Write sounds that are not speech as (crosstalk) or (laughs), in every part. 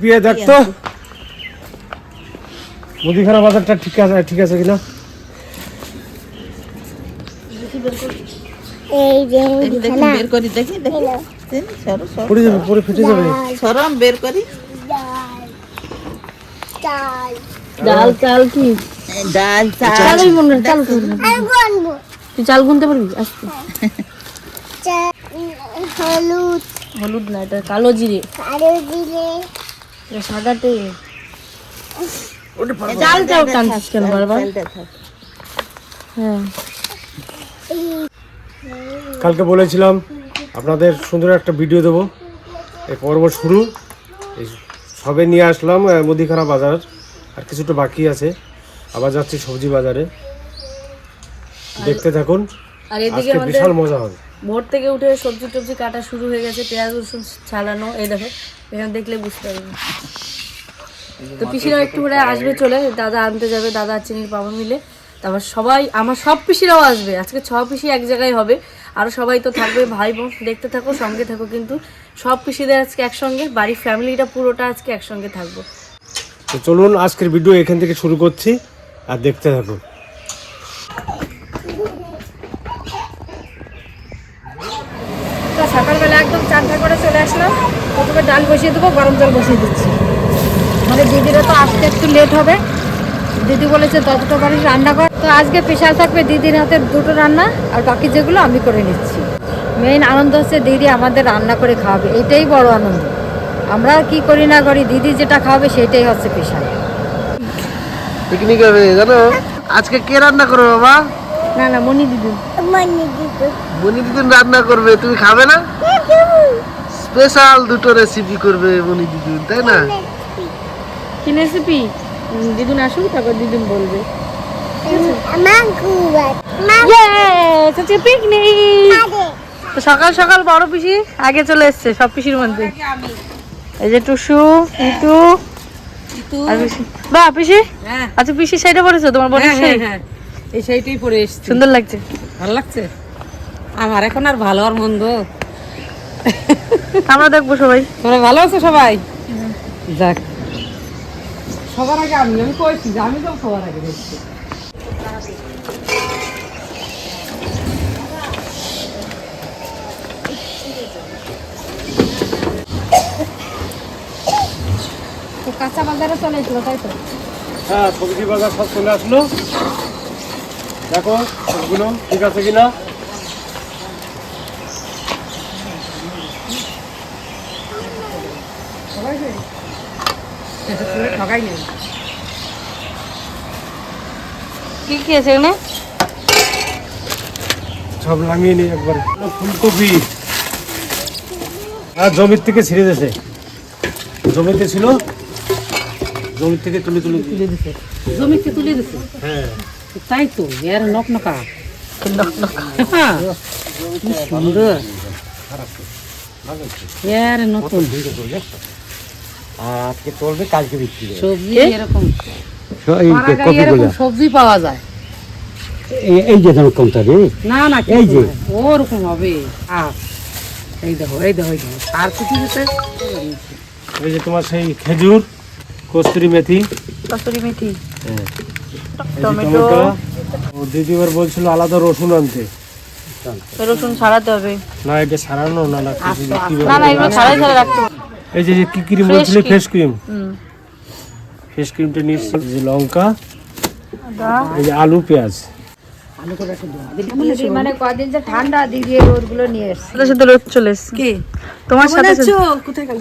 পিয়ে দেখ তো। মুদিখানা বাজারটা ঠিক আছে ঠিক আছে কিনা? এই যে দেখি দেখি মুদিখানা। বের করি দেখি দেখি। দেন, সরো সরো। পড়ে যাবে পরে ফেটে যাবে। সরো বের করি। ডাল। চাল ডাল চাল কি? ডাল চাল। গনবো তুই চাল গুনতে পারবি? আজকে হলুদ। হলুদ না এটা কালো জিরে। আরও দিলে টানছিস কেন বারবার? হ্যাঁ। কালকে বলেছিলাম আপনাদের সুন্দর একটা ভিডিও দেবো। এই পর্ব শুরু। এই সবে নিয়ে আসলাম মুদিখানা বাজার। আর কিছুটা বাকি আছে। আবার যাচ্ছি সবজি বাজারে। দেখতে থাকুন। আজকে বিশাল মজা হবে। ভোর থেকে উঠে সবজি টবজি কাটা শুরু হয়ে গেছে পেঁয়াজ রসুন ছাড়ানো এই দেখো এখানে দেখলে বুঝতে পারবে। তো পিসিরা একটু করে আসবে চলে দাদা আনতে যাবে দাদা আর চিনির পাপা মিলে। তারপর সবাই আমার সব পিসিরাও আসবে আজকে ছ পিসি এক জায়গায় হবে আরও সবাই তো থাকবে ভাই বোন দেখতে থাকো সঙ্গে থাকো কিন্তু সব পিসিদের আজকে একসঙ্গে বাড়ির ফ্যামিলিটা পুরোটা আজকে একসঙ্গে থাকব। তো চলুন আজকের ভিডিও এখান থেকে শুরু করছি আর দেখতে থাকুন তো সকালবেলা একদম চারটা করে চলে আসলাম। প্রথমে ডাল বসিয়ে দেবো, গরম জল বসিয়ে দিচ্ছি। মানে দিদিরা তো আসতে একটু লেট হবে। দিদি বলেছে ততটা বাড়ি রান্না কর। তো আজকে স্পেশাল থাকবে দিদির হাতে দুটো রান্না, আর বাকি যেগুলো আমি করে নিচ্ছি। মেইন আনন্দ হচ্ছে দিদি আমাদের রান্না করে খাওয়াবে। এটাই বড় আনন্দ। আমরা কি করি না করি, দিদি যেটা খাওয়াবে সেটাই হচ্ছে স্পেশাল পিকনিক হবে জানো? আজকে কে রান্না করবে, বাবা? না না মনি দিদি। মনে দিবে মনি দিদুন রান্না করবে তুমি খাবে না? স্পেশাল দুটো রেসিপি করবে মনি দিদুন তাই না? কি রেসিপি দিদুন আসুক তারপর দিদুন বলবে। তো সকাল সকাল বড় পিসি আগে চলে এসছে সব পিসির মধ্যে। এই যে টুসু ইটু আর পিসি হ্যাঁ। আচ্ছা পিসি সাইডে পড়েছো তোমার বোনের হ্যাঁ শাড়ি? হ্যাঁ। এই সেইটাই পরে এসছি। সুন্দর লাগছে। ভালো লাগছে? আমার এখন আর ভালো আর মন্দ। আমরা দেখব সবাই। তোমরা ভালো আছো সবাই? যাক। সবার আগে আমি আমি কইছি যে আমি তো সবার আগে দেখছি। তো কাঁচা বাজারে চলে এসলো তাই তো? হ্যাঁ সবজি বাজার সব চলে আসলো। দেখো সবগুলো ঠিক আছে কিনা? কি কি আছে এখানে? সব নিই একবার ফুলকপি। আর জমির থেকে ছিঁড়ে দিয়েছে। জমিতে ছিল? জমির থেকে তুলে তুলে তুলে দিছে জমিতে তুলে দিছে হ্যাঁ। তাই তো এর নক নকা হ্যাঁ, কি সুন্দর। এর নতুন। আর আজকে চলবে কালকে বিক্রি সবজি এরকম। সবজি পাওয়া যায়। এই- যে যেমন কমটা রে? না না এই যে। ওরকম হবে। আহ, এই দেখো এই দেখো এই দেখো। আর কিছু দিতে? এই যে তোমার সেই খেজুর কস্তুরি মেথি। কস্তুরি মেথি। হ্যাঁ। টমেটো। টমেটো ও দিদি এবার বলছিল আলাদা রসুন আনতে। রসুন ছাড়াতে হবে। না এটা সারানো না না না না এগুলো ছাড়াই ছাড়া রাখতে এই যে যে কি ক্রিম বলছিলে? ফেস ক্রিম ফেস ক্রিমটা যে লঙ্কা এই যে আলু পেঁয়াজ। মানে কদিন যে ঠান্ডা দিদি রোদগুলো নিয়ে এসছে। সাথে রোদ চলে এসছে। কে? তোমার সাথে সাথে কোথায় গেল?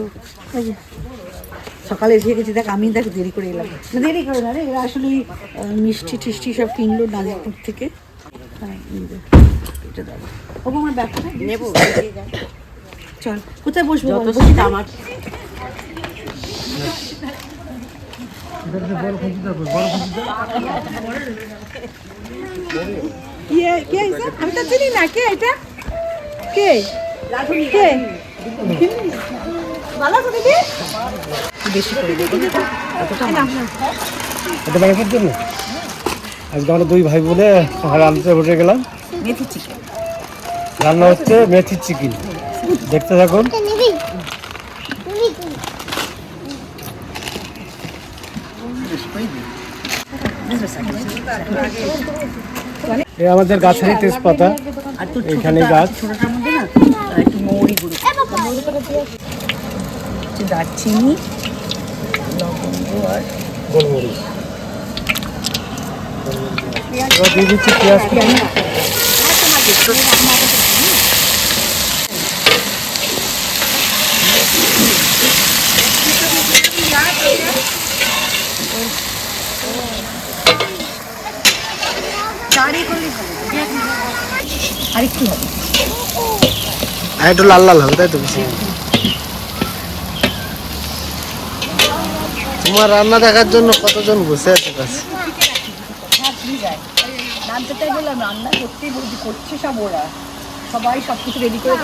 সকালে এসে গেছি দেখ আমি দেখ দেরি করে এলাম। দেরি করে না রে এরা আসলে ওই, মিষ্টি টিষ্টি সব কিনলো নাজিরপুর থেকে। হ্যাঁ, এই যে, এটা দাও। ও আমার ব্যাগটা নেব। চল কোথায় বসবো বসি আমার। আমি তো চিনি না কে এটা? কে? কে? বেশি করে দিদি এটা ব্যাপার জন্য আজকে আমরা দুই ভাই বোনে রান্নাতে বসে গেলাম। মেথি চিকেন। রান্না হচ্ছে চিকেন। দেখতে থাকুন। আমাদের গাছেরই তেজপাতা। এখানে গাছ। ছোটটার মধ্যে না আর একটু মৌরি গুঁড়ো একটু দারচিনি লবঙ্গ আর গোলমরিচ। এবার দিয়ে দিচ্ছি পেঁয়াজ আর একটু হবে। আর একটু লাল লাল হবে তাই তো বেশি। তোমার রান্না দেখার জন্য কতজন বসে আছে কাছে? ওরা। সবাই সব কিছু রেডি করে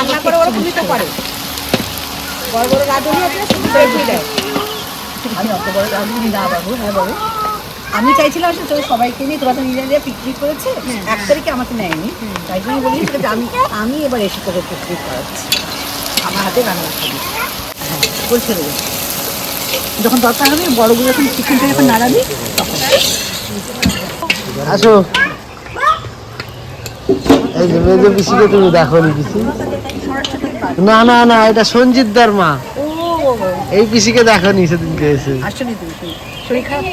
আমি পারে। বড় বড় না হ্যাঁ আমি চাইছিলাম আসলে তোর সবাইকে নিয়ে, তোরা তো নিজে নিজে পিকনিক করেছে, এক তারিখে আমাকে নেয়নি। তাই জন্য বলি আমি আমি এবার এসে তোকে পিকনিক করাচ্ছি। আমার হাতে রান্না খাবি হ্যাঁ বলছে দেবো যখন দরকার হবে বড়গুলো যখন চিকেনটা যখন নাড়াবি তখন। আসো। এই যে মেজো পিসিকে তুমি দেখো নি পিসি। না না না এটা সঞ্জিতদার মা। এই পিসিকে দেখো নি সেদিনকে এসে। আসলে তুমি তুমি শরীর খারাপ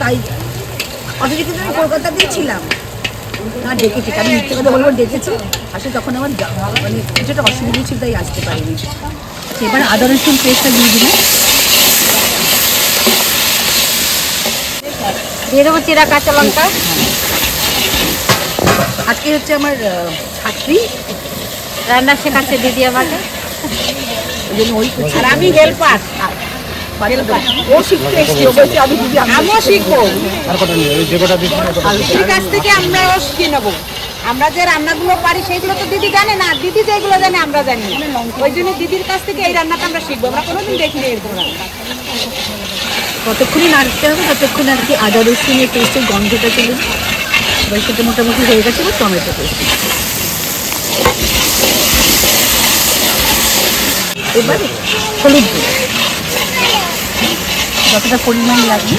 তাই অথচ কিন্তু আমি কলকাতাতেই ছিলাম না ডেকেছি আমি মিথ্যে কথা বলব ডেকেছি। আসলে তখন আমার মানে কিছুটা অসুবিধা ছিল তাই আসতে পারিনি। এবার আদা রসুন পেস্টটা দিয়ে দিলাম। দিয়ে দেবো চিরা কাঁচা লঙ্কা। আজকে হচ্ছে আমার ছাত্রী। রান্না শেখাচ্ছে দিদি আমাকে। ওই জন্য ওই। আর আমি হেল্পার। ও শিখতে এসছি ও বলছে আমি দিদি আমিও শিখব। দিদির কাছ থেকে আমরাও শিখে নেব। আমরা যে রান্নাগুলো পারি সেগুলো তো দিদি জানে না। দিদি যেগুলো জানে আমরা জানি না। ওই জন্য দিদির কাছ থেকে এই রান্নাটা আমরা শিখব। আমরা কোনোদিন দেখিনি এরকম রান্না। কতক্ষণই নাড়তে হবে ততক্ষণ আর কি আদা রসুনের পেস্টের গন্ধটা চলে এবার সেটা মোটামুটি হয়ে গেছে টমেটো পেস্ট এবার হলুদ যতটা পরিমাণ লাগবে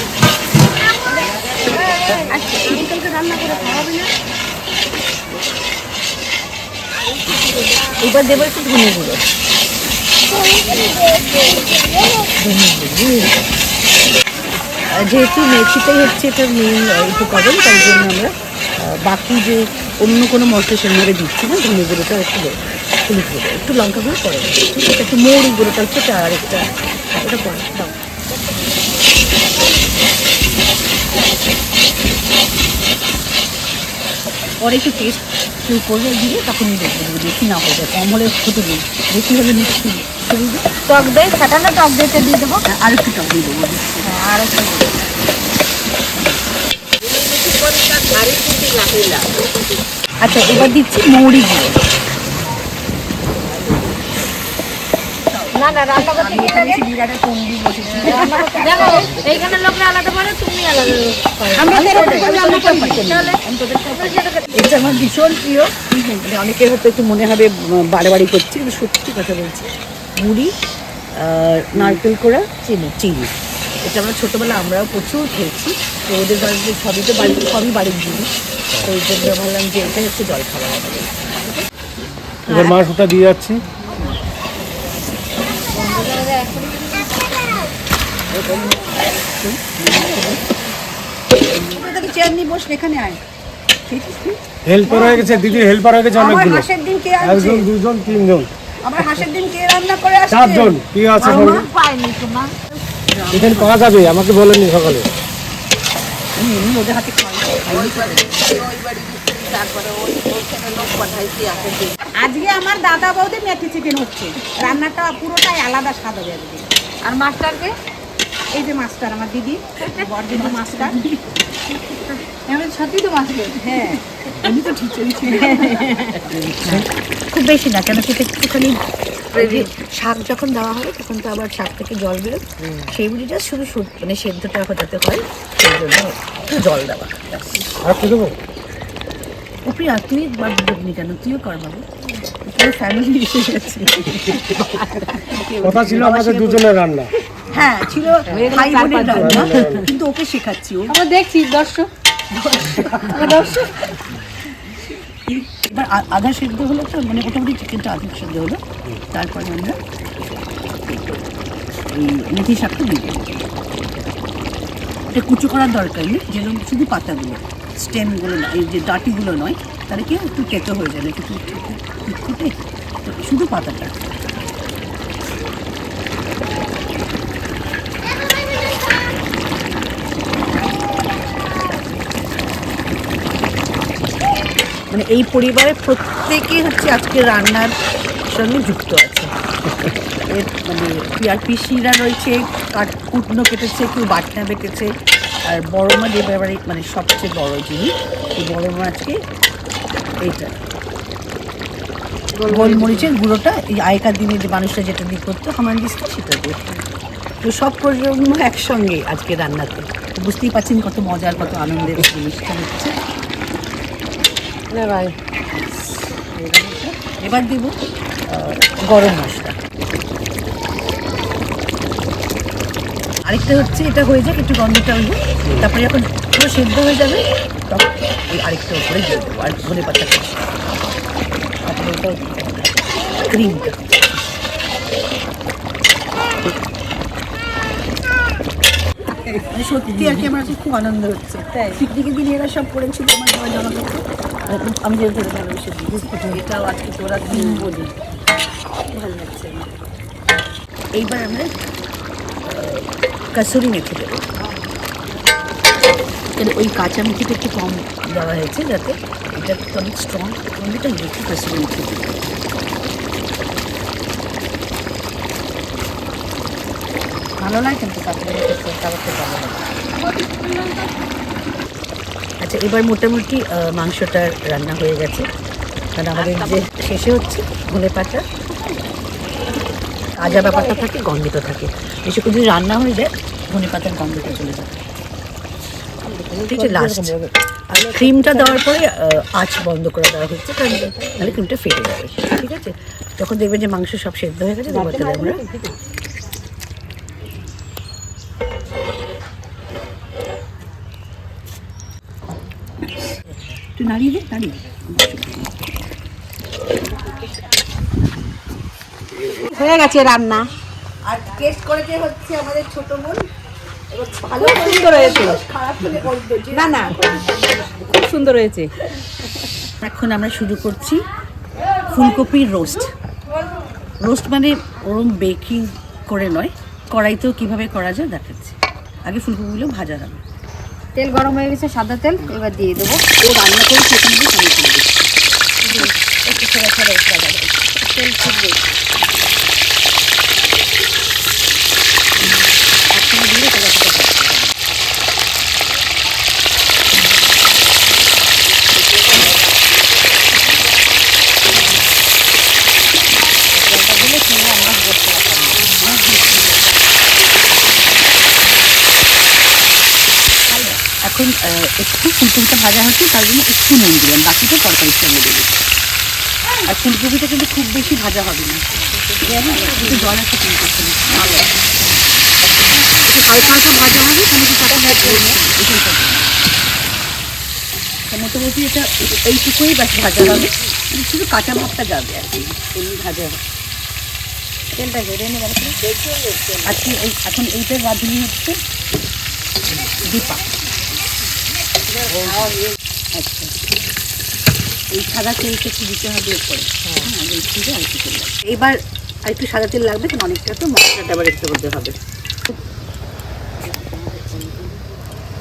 এবার দেবো একটু ধনে গুঁড়ো। যেহেতু মেথিটাই হচ্ছে এটা মেন উপকরণ তাই জন্য আমরা বাকি যে অন্য কোনো মশলা সেভাবে দিচ্ছি না, ধনে গুঁড়োটা একটু হলুদ গুঁড়ো একটু লঙ্কা গুঁড়ো পরে একটু মৌরি গুঁড়োটা হচ্ছে আর একটা ওটা পরে, দাও। পরে একটু টেস্ট কেউ করলে দিয়ে তখনই দেখব বেশি না হয়ে যায় কম হলে ক্ষতি নেই। বেশি হলে মিষ্টি টক দই ফাটানো টক দইটা দিয়ে দেবো? আর একটু টক দিয়ে দেবো। আর একটু আচ্ছা এবার দিচ্ছি মৌরি গুঁড়ো। না না রান্না করতে দেখো এইখানে লোকরা আলাদা তুমি আলাদা এটা আমার ভীষণ প্রিয়। মানে অনেকের হয়তো একটু মনে হবে বাড়াবাড়ি করছি কিন্তু সত্যি কথা বলছি। মুড়ি আর নারকেল কোড়া চিনি। চিনি। এটা আমরা ছোটোবেলা আমরাও প্রচুর খেয়েছি। তো ওদের বাড়িতে সবই তো বাড়িতে সবই বাড়ির জিনিস। তো ওই জন্য ভাবলাম যে এটাই হচ্ছে জল খাওয়া আমাদের। এবার মাংসটা দিয়ে যাচ্ছি। চেয়ার নিয়ে এখানে আয়। হেল্পার হয়ে গেছে দিদির হেল্পার হয়ে গেছে অনেকগুলো। হাঁসের দিন কে একজন দুজন তিনজন। আমার হাঁসের দিন কে রান্না করে আসছে? চারজন কি আছে বলুন পাইনি তোমার এখানে পাওয়া যাবে আমাকে বলেনি সকালে। আমি এমনি ওদের হাতে খাওয়াই আজকে আমার দাদা বৌদি মেথি চিকেন হচ্ছে। রান্নাটা পুরোটাই আলাদা স্বাদ হবে আর মাস্টারকে? এই যে মাস্টার আমার দিদি বড় দিদি মাস্টার সত্যি তো মাস্টার হ্যাঁ। আমি তো ঠিক খুব বেশি না কেন সেটা একটুখানি শাক যখন দেওয়া হবে তখন তো আবার শাক থেকে জল বেরোয়। সেই বুড়িটা শুধু মানে সেদ্ধটা যাতে হয় সেই জন্য একটু জল দেওয়া। ও প্রিয়া তুই বাদ দেবনি কেন? তুইও কর বাবু। পুরো ফ্যামিলি এসে গেছে। কথা ছিল আমাদের দুজনের রান্না। হ্যাঁ ছিল ভাই বোনের রান্না কিন্তু ওকে শেখাচ্ছি ও। আমরা দেখছি দর্শক। এবার আ- আধা সেদ্ধ হলো তো মানে মোটামুটি চিকেনটা আধা সেদ্ধ হলো। তারপরে আমরা এই মেথি শাকটা দিয়ে দেবো। এটা কুচো করার দরকার নেই যেরকম শুধু পাতাগুলো স্টেমগুলো নয় এই যে ডাটিগুলো নয় তাহলে কি একটু কেঁচো হয়ে যাবে একটু ফুটে তো শুধু পাতাটা। মানে এই পরিবারের প্রত্যেকে হচ্ছে আজকে রান্নার সঙ্গে যুক্ত আছে। এর মানে পিয়ার পিসিরা রয়েছে কাট কুটনো কেটেছে কেউ বাটনা বেটেছে আর বড় মা যে ব্যাপারে মানে সবচেয়ে বড় জিনিস এই বড় মা আজকে এইটা। গোলমরিচের গুঁড়োটা এই আগেকার দিনে যে মানুষরা যেটা দিয়ে করতো হামানদিসটা সেটা দিয়ে তো সব প্রজন্ম একসঙ্গে আজকে রান্নাতে। বুঝতেই পারছেন কত মজার কত আনন্দের জিনিসটা হচ্ছে। এবার দিব গরম মশলা। আরেকটা হচ্ছে এটা হয়ে যাক একটু গন্ধটা হইব তারপরে যখন পুরো সেদ্ধ হয়ে যাবে তখন এই আরেকটা উপরে দিয়ে দেবো আর ধনে পাতা তারপরে ওটা ক্রিমটা সত্যি আর কি আমার খুব আনন্দ হচ্ছে। পিকনিকের দিনে এরা সব করেছিল আমার জামা কাপড় আমি যে ধরে ভালোবেসে এটাও আজকে তোরা দিন বলি। ভালো লাগছে এইবার আমরা কাসুরি মেথি দেবো। এখানে ওই কাঁচা মেথিটা একটু কম দেওয়া হয়েছে যাতে এটা অনেক স্ট্রং অনেকটা মেথি কাসুরি মেথি ভালো লাগে কিন্তু কাঁচা মেথি খাবারটা ভালো লাগে। আচ্ছা এবার মোটামুটি মাংসটা রান্না হয়ে গেছে। কারণ আমাদের যে শেষে হচ্ছে ধনে পাতা কাজা ব্যাপারটা থাকে, গন্ধটা থাকে। বেশিক্ষণ যদি রান্না হয়ে যায়, ধনে পাতার গন্ধটা চলে যায়। ঠিক লাস্ট আর ক্রিমটা দেওয়ার পরে আঁচ বন্ধ করে দেওয়া হচ্ছে, কারণ তাহলে ক্রিমটা ফেটে যাবে, ঠিক আছে? যখন দেখবেন যে মাংস সব সেদ্ধ হয়ে গেছে তখন আমরা একটু দে। হয়ে গেছে রান্না। আর টেস্ট করেছে হচ্ছে আমাদের ছোট বোন। ভালো সুন্দর হয়েছে না না খুব সুন্দর হয়েছে। এখন আমরা শুরু করছি ফুলকপির রোস্ট। রোস্ট মানে ওরম বেকিং করে নয় কড়াইতেও কীভাবে করা যায় দেখাচ্ছি। আগে ফুলকপিগুলো ভাজা হবে তেল গরম হয়ে গেছে সাদা তেল এবার দিয়ে দেবো। ও রান্না করে সেখানে দিয়ে পানি তুলবে একটু ছেড়ে ছেড়ে ভাজা হবে। তেল ফুটবে একসঙ্গে দিয়ে এটা যাতে ভাজতে হবে। লঙ্কা দিলে কিংবা আমরা বসে রাখা এখন আহ, একটু ফুলকপিটা ভাজা হচ্ছে, তার জন্য একটু নুন দিলাম বাকিটা তরকারি দেবো আর ফুলকপিটা কিন্তু খুব বেশি ভাজা হবে না। একটু জল আছে ফুলকপি হালকা হালকা ভাজা তো তখন আর দিয়ে। তা মোটামুটি এটা এই- এইটুকুই বাস ভাজা হবে। শুধু কাঁচা ভাবটা যাবে আর কি, এমনি ভাজা হবে। তেলটা ঘেরে গেল আজকে এই এখন এইটার রাঁধুনি হচ্ছে দীপা। আচ্ছা এই সাদা তেলটা একটু দিতে হবে এরপরে। হ্যাঁ এই আর একটু সাদা তেল লাগবে কারণ অনেকটা তো মশলাটা আবার একটু করতে হবে।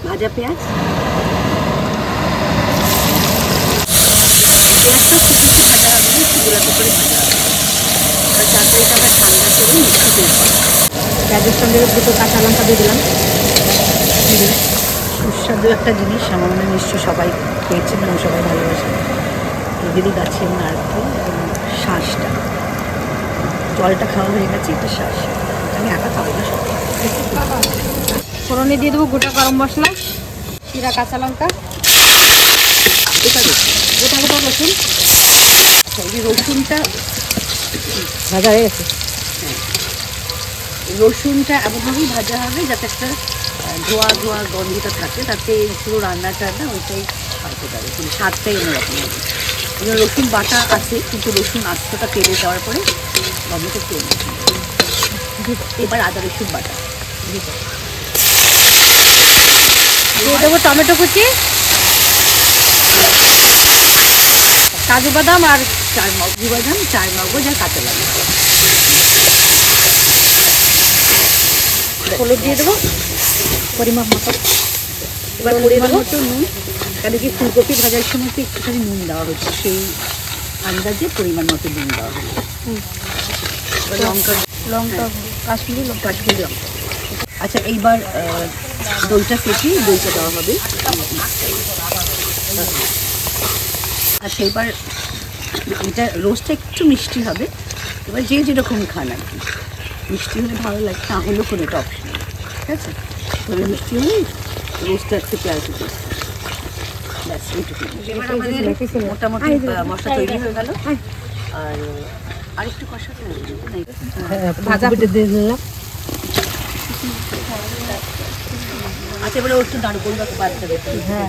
ভাজা পেঁয়াজ। পেঁয়াজের সঙ্গে দুটো কাঁচা লঙ্কা দিয়ে দিলাম। সুস্বাদু একটা জিনিস আমার মনে হয় নিশ্চয়ই সবাই খেয়েছেন এবং সবাই ভালোবাসেন। এদেরই গাছের নারকেল এবং শ্বাসটা জলটা খাওয়া হয়ে গেছে, এটা শ্বাস আমি একা খাব না সবাই ফোড়নে দিয়ে দেবো গোটা গরম মশলা জিরা কাঁচা লঙ্কা দেখছি গোটা গোটা রসুন। এই রসুনটা ভাজা হয়ে গেছে। রসুনটা এমনভাবেই ভাজা হবে যাতে একটা ধোয়া ধোয়া গন্ধটা থাকে, তাতে এই পুরো রান্নাটা না ওইটাই পাল্টে যাবে মানে স্বাদটাই অন্যরকম হবে। এবার রসুন বাটা আছে, কিন্তু রসুন আস্তটা তেলে দেওয়ার পরে অন্যরকম হবে। এবার আদা রসুন বাটা। দেবো টমেটো কুচি, কাজু বাদাম আর চার মগজ বাদাম, চার মগজ আর কাঁচা লঙ্কা। হলুদ দিয়ে দেবো। পরিমাপ মতো। এবার পরিমাণ মতো নুন। কেন কি ফুলকপি ভাজার সময় তো একটুখানি নুন দেওয়া হচ্ছে। সেই আন্দাজে পরিমাণ মতো নুন দেওয়া এবার লঙ্কা। লঙ্কা। কাশ্মীরি লঙ্কা। কাশ্মীরি লঙ্কা। আচ্ছা এইবার দইটা ফেটিয়ে দইটা দেওয়া হবে। আর সেইবার এটা রোস্টটা একটু মিষ্টি হবে। এবার যে যেরকম খান আর কি। মিষ্টি হলে ভালো লাগে না হলেও কোনো এটা অপশন ঠিক আছে? তবে মিষ্টি ব্যাস এইটুকু মোটামুটি মশলা তৈরি হয়ে গেল। আর আরেকটু কষাতে ভাজা দিয়ে দিলাম। আচ্ছা এবারে একটু দাঁড় করবে বাচ্চা হ্যাঁ।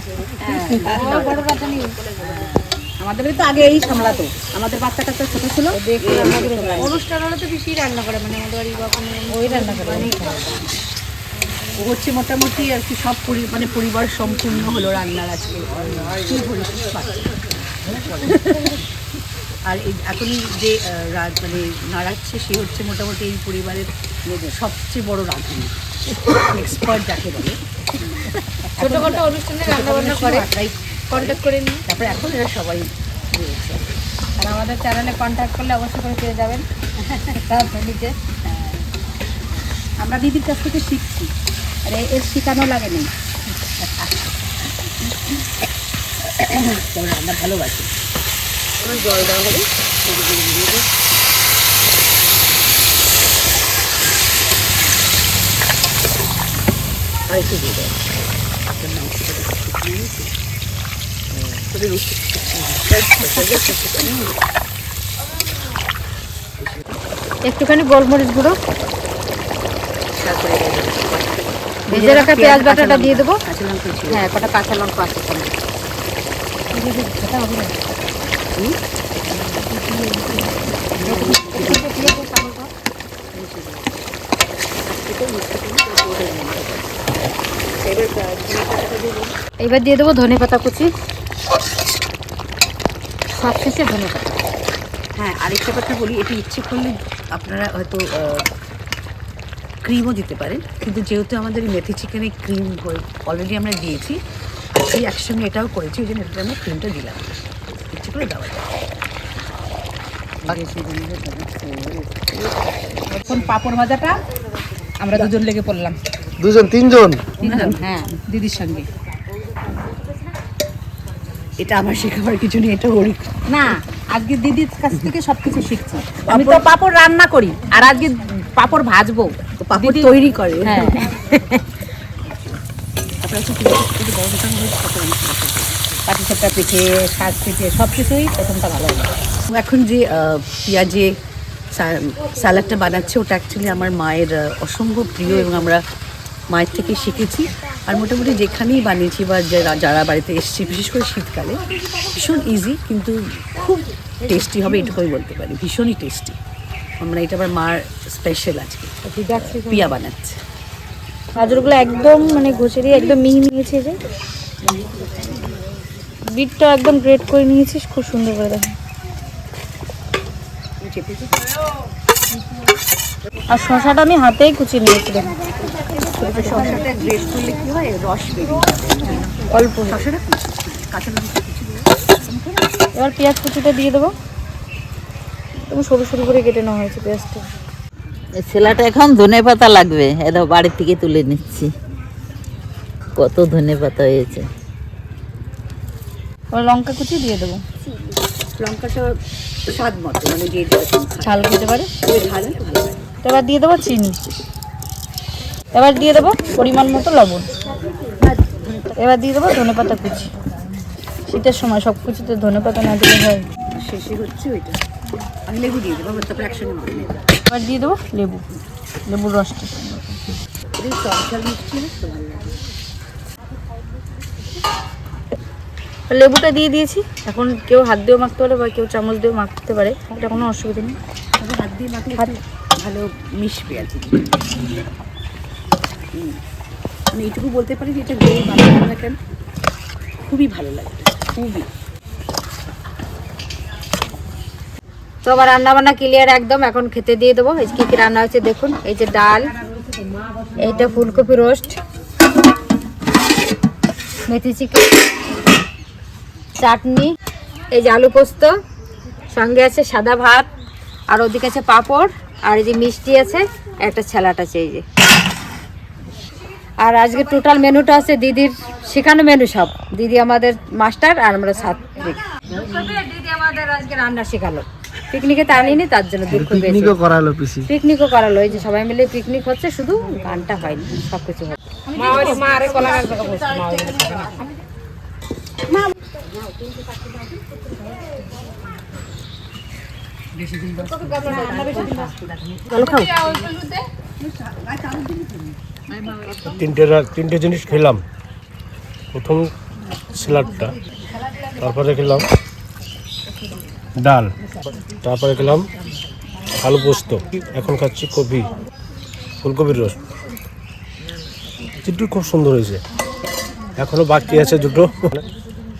আমাদের তো আগে এই সামলাতো। আমাদের বাচ্চা কাচ্চা ছোট ছিল। অনুষ্ঠান হলে তো বেশি রান্না করে মানে আমাদের ওই রান্না করে। হচ্ছে মোটামুটি আর কি সব পরি মানে পরিবার সম্পূর্ণ হলো রান্নার আজকে। কি আর এই এখন যে মানে নাড়াচ্ছে সে হচ্ছে মোটামুটি এই পরিবারের সবচেয়ে বড় রাঁধুনি। এক্সপার্ট যাকে বলে। ছোটখাটো অনুষ্ঠানে রান্না বান্না করে। কন্ট্যাক্ট করে নিই তারপরে এখন এরা সবাই রয়েছে। আর আমাদের চ্যানেলে কন্ট্যাক্ট করলে অবশ্যই করে পেয়ে যাবেন। (laughs) তাড়াতাড়িতে আমরা দিদির কাছ থেকে শিখছি। আর এ- এর শেখানো লাগে নেই রান্না ভালোবাসি। জল দেওয়া হবে আর একটু দিয়ে একটুখানি গোলমরিচ গুঁড়ো। তারপরে ভেজে রাখা পেঁয়াজ বাটাটা দিয়ে দেবো। কাঁচা লঙ্কা ছিল হ্যাঁ কটা কাঁচা লঙ্কা আছে। এবার দিয়ে দেবো ধনে পাতা কুচি। সব শেষে ধনে পাতা। হ্যাঁ আরেকটা কথা বলি এটি ইচ্ছে করলে আপনারা হয়তো ক্রিমও দিতে পারেন কিন্তু যেহেতু আমাদের মেথি চিকেনে ক্রিম অলরেডি আমরা দিয়েছি সেই একসঙ্গে এটাও করেছি ওই জন্য এটাতে আমরা ক্রিমটা দিলাম। ইচ্ছে করে দেওয়া যায় এখন পাপড় ভাজাটা আমরা দুজন লেগে পড়লাম। দুজন তিনজন? হ্যাঁ দিদির সঙ্গে। এটা আমার শেখাবার কিছু নেই এটা ওরই। না আজকে দিদির কাছ থেকে সবকিছু শিখছি। আমি তো পাপড় রান্না করি আর আজকে পাপড় ভাজবো। পাপড় তৈরি করে। হ্যাঁ। হয়ে। পাটিসাপটা পিঠে শাক পিঠে সব কিছুই প্রথমটা ভালো লাগে এখন যে পেঁয়াজে স্যালাডটা বানাচ্ছে ওটা অ্যাকচুয়ালি আমার মায়ের অসম্ভব প্রিয় এবং আমরা মায়ের থেকে শিখেছি। আর মোটামুটি যেখানেই বানিয়েছি বা যারা যারা বাড়িতে এসেছি বিশেষ করে শীতকালে ভীষণ ইজি কিন্তু খুব টেস্টি হবে এটুকুই বলতে পারি। ভীষণই টেস্টি আমরা এটা আবার মার স্পেশাল আজকে। পিয়া বানাচ্ছে। গাজরগুলো একদম মানে ঘষে দিয়ে একদম মিহি নিয়েছে যে। বিটটা একদম গ্রেট করে নিয়েছিস খুব সুন্দর করে দেখো। আর শশাটা আমি হাতেই কুচিয়ে নিয়েছি দেখো গ্রেট করলে কি হয়? রস বেরিয়ে অল্প। শসাটা কাঁচা লঙ্কা এবার পেঁয়াজ কুচিটা দিয়ে দেবো। তুমি সরু সরু করে কেটে নেওয়া হয়েছে পেঁয়াজটা। ছেলেটা এখন ধনে পাতা লাগবে। এদা বাড়ি থেকে তুলে নিচ্ছি। কত ধনে পাতা হয়েছে। এবার লঙ্কা কুচি দিয়ে দেবো। লঙ্কাটা স্বাদ মতো মানে যে যেরকম খায়। ঝাল খেতে পারে? এবার দিয়ে দেবো চিনি। এবার দিয়ে দেবো পরিমাণ মতো লবণ। এবার দিয়ে দেবো ধনে পাতা কুচি। শীতের সময় সব কিছুতে ধনে পাতা না দিলে হয়। শেষে হচ্ছে ওইটা। আমি লেবু দিয়ে দেবো আবার তারপর একসঙ্গে মাখে নেব এবার দিয়ে দেবো লেবু লেবুর রসটা মিষ্টি। লেবুটা দিয়ে দিয়েছি। এখন কেউ হাত দিয়েও মাখতে পারে বা কেউ চামচ দিয়েও মাখতে পারে এটা কোনো অসুবিধা নেই। হাত দিয়ে মাখলে ভালো মিশবে আর কি। আমি এইটুকু বলতে পারি যে এটা না কেন? খুবই ভালো লাগে খুবই। তো রান্না বান্না ক্লিয়ার একদম, এখন খেতে দিয়ে দেবো। এই কী কী রান্না হয়েছে দেখুন। এই যে ডাল, এইটা ফুলকপি রোস্ট মেথি চিকেন চাটনি, এই যে আলু পোস্ত, সঙ্গে আছে সাদা ভাত, আর ওদিকে আছে পাঁপড়, আর এই যে মিষ্টি আছে, একটা স্যালাড আছে এই যে। আর আজকে টোটাল মেনুটা আছে দিদির, শেখানো মেনু সব। দিদি আমাদের মাস্টার আর আমরা ছাত্রী দিদি আমাদের আজকে রান্না শেখালো। পিকনিকে তা আনিনি তার জন্য দুঃখ পেয়েছি। পিকনিকও করালো পিসি। পিকনিকও করালো এই যে সবাই মিলে পিকনিক হচ্ছে শুধু গানটা হয়নি সব কিছু হচ্ছে। মা আরে কলা গাছ মা তিনটে রা- তিনটে জিনিস খেলাম। প্রথম স্যালাডটা তারপরে খেলাম। ডাল। তারপরে খেলাম আলু পোস্ত। এখন খাচ্ছি কপি, ফুলকপির রস। চিট্টু খুব সুন্দর হয়েছে। এখনও বাকি আছে দুটো।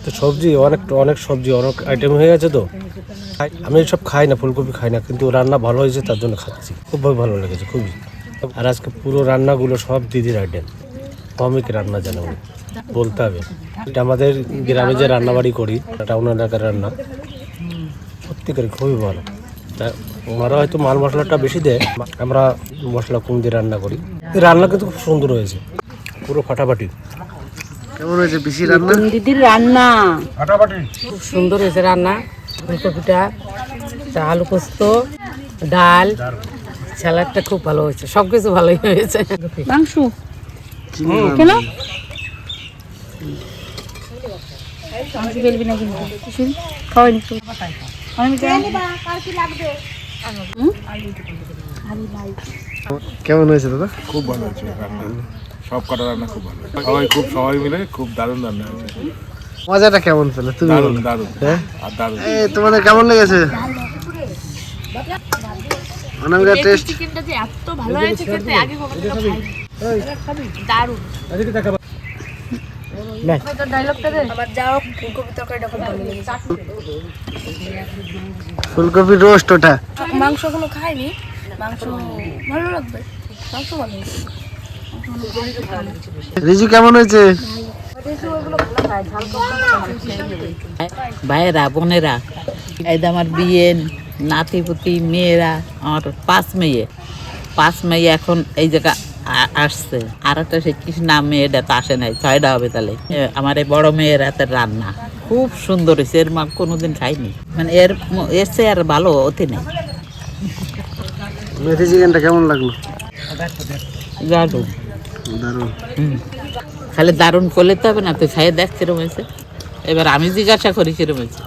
তো সবজি, অনেক অনেক সবজি, অনেক আইটেম হয়ে গেছে তো। আমি সব খাই না, ফুলকপি খাই না, কিন্তু রান্না ভালো হয়েছে, তার জন্য খাচ্ছি। খুব ভালো লেগেছে, খুবই। আর আজকে পুরো রান্নাগুলো সব দিদির আইটেম কমিক রান্না জানে বলতে হবে। এটা আমাদের গ্রামে যে রান্নাবাড়ি করি টাউন এলাকার রান্না। সত্যিকার খুবই ভালো। তা ওনারা হয়তো মাল মশলাটা বেশি দেয় আমরা মশলা কম দিয়ে রান্না করি। রান্না কিন্তু খুব সুন্দর হয়েছে পুরো ফাটাফাটি। কেমন হয়েছে পিসি রান্না? দিদির রান্না। ফাটাফাটি। খুব সুন্দর হয়েছে রান্না ফুলকপিটা আলু পোস্ত ডাল স্যালাডটা খুব ভালো হয়েছে সব কিছু ভালোই হয়েছে। মাংস? কেন? ফেলবি না কিন্তু খাওয়াই কেমন? হয়েছে দাদা? খুব ভালো হয়েছে রান্না। সব কটা রান্না খুব ভালো সবাই খুব সবাই মিলে খুব দারুণ রান্না হয়েছে। মজাটা কেমন পেলে তুমি দারুণ দারুণ। হ্যাঁ? আর দারুণ। তোমাদের কেমন লেগেছে? অনামিকা টেস্ট ডায়লগটা দে আবার যাও ফুলকপি তরকারিটা খুব ভালো লেগেছে ফুলকপি রোস্ট ওটা। মাংস এখনও খাইনি। মাংস ভালো লাগবে। মাংস ভালো রিজু কেমন হয়েছে? ভাইয়েরা বোনেরা এই যে আমার বিয়ে নাতিপুতি মেয়েরা আমার পাঁচ মেয়ে। পাঁচ মেয়ে এখন এই জায়গা আসছে। আর একটা সে কৃষ্ণা মেয়েটা তো আসে নাই ছয়টা হবে তাহলে। আমার এই বড় মেয়ের হাতের রান্না। খুব সুন্দর হয়েছে এর মা কোনোদিন খাইনি মানে এর এর চেয়ে আর ভালো অতি নেই। মেথি চিকেনটা কেমন লাগল? দারুণ। দারুণ। হুম। খালি দারুণ করলে তো হবে না তুই খাইয়ে দেখ কিরম হয়েছে। এবার আমি জিজ্ঞাসা করি কিরম হয়েছে।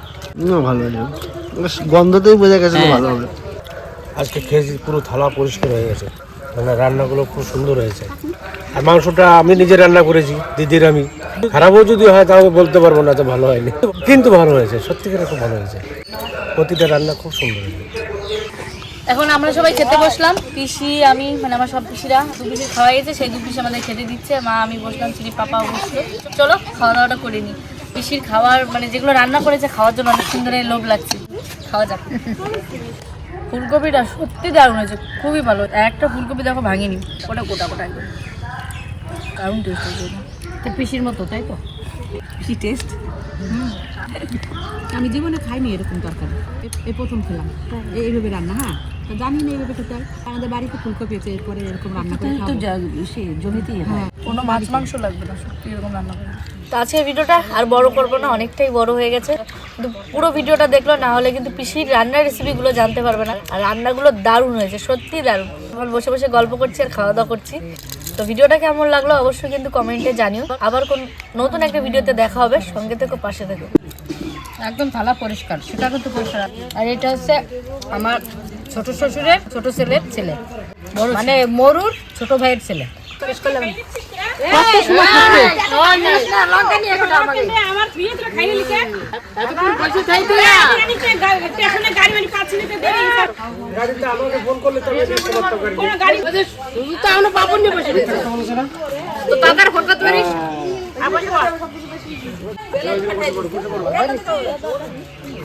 না ভালো হয়েছে গন্ধতেই বোঝা গেছে ভালো হবে। আজকে খেয়েছি পুরো থালা পরিষ্কার হয়ে গেছে। মানে রান্নাগুলো খুব সুন্দর হয়েছে। আর মাংসটা আমি নিজে রান্না করেছি, দিদির আমি। খারাপও যদি হয়, তাও বলতে পারব না যে ভালো হয়নি। কিন্তু ভালো হয়েছে সত্যিকারে খুব ভালো হয়েছে। প্রতিটা রান্না খুব সুন্দর হয়েছে। এখন আমরা সবাই খেতে বসলাম। পিসি, আমি মানে আমার সব পিসিরা দু পিসি খাওয়া গেছে সেই দু পিসি আমাদের খেতে দিচ্ছে। মা, আমি বসলাম, চিনি পাপা বসল চলো খাওয়া দাওয়াটা করে নিই। পিসির খাওয়ার মানে যেগুলো রান্না করেছে, খাওয়ার জন্য অনেক সুন্দর লোভ লাগছে। খাওয়া যাক। ফুলকপিটা সত্যি দারুণ হয়েছে খুবই ভালো। একটা ফুলকপি দেখো ভাঙিনি ওটা গোটা গোটা একদম। দারুণ টেস্ট হয়েছে তো পিসির মতো তাই তো? পিসি টেস্ট আমি জীবনে খাইনি এরকম তরকারি। এ- এই প্রথম খেলাম। এই- এইভাবে রান্না হ্যাঁ? তো জানি না এইভাবে খেতে হয়। আমাদের বাড়িতে ফুলকপি আছে এরপরে এরকম রান্না করে খাব। সে জমিতেই হয়। কোনো মাছ মাংস লাগবে না সত্যি এরকম রান্না করে। তো আজকের ভিডিওটা আর বড় করব না অনেকটাই বড় হয়ে গেছে। কিন্তু পুরো ভিডিওটা দেখল না হলে কিন্তু পিসির রান্নার রেসিপিগুলো জানতে পারবে না। আর রান্নাগুলো দারুণ হয়েছে সত্যি দারুণ। আমরা বসে বসে গল্প করছি আর খাওয়া দাওয়া করছি। তো ভিডিওটা কেমন লাগল অবশ্যই কিন্তু কমেন্টে জানিও। আবার কোন নতুন একটা ভিডিওতে দেখা হবে সঙ্গে থেকে পাশে থেকো। একদম থালা পরিষ্কার সেটা কিন্তু পরিষ্কার। আর এটা হচ্ছে আমার ছোট শ্বশুরের ছোট ছেলের ছেলে। মানে মরুর ছোট ভাইয়ের ছেলে। গাড়িতে আমাকে ফোন করলে তো আমি দেখতে পারতাম গাড়ি ঝগড়া করব আমার দলে ভারী হয়ে গেছে দিদি এসে বলে একটা আমার দিদি আর একটা এসে তাহলে আমাকে দলে ভারী হয়ে গেছে আমরা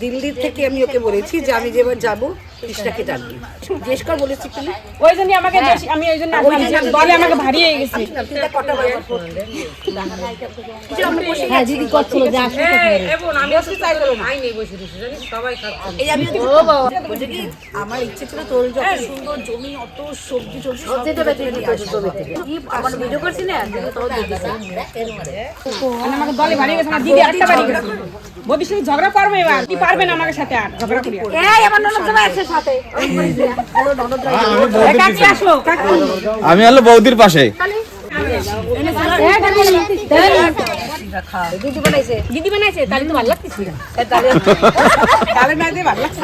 দিল্লির থেকে আমি ওকে বলেছি যে আমি যেবার যাব কৃষ্ণাকে ডাকবি জিজ্ঞেস কর বলেছি কি? ওই জন্য আমাকে আমি ওই জন্য দলে আমাকে ভারী হয়ে গেছে কটা বাজে ফোন হ্যাঁ দিদি করছিল যে আসবে এই আমি বলছি কি আমার ইচ্ছে ছিল তোর যত সুন্দর জমি অত সবজি টবজি সব দেবে তুই নিয়ে আসবি। কি আমার ভিডিও করছি না? দিদি মানে আমাকে দলে ভারী হয়ে গেছে আমার দিদি আটটা বাড়ি গেছে। বদির সাথে ঝগড়া করবে এবার। কি পারবে না আমার সাথে আর? ঝগড়া করি এই আমার ননদ জামাই আছে সাথে। কাকি আসলো কাকি। আমি হলো বৌদির পাশে। দিদি বানাইছে। তাহলে তো ভালো লাগতেছিল তাহলে তাহলে ভালো লাগছে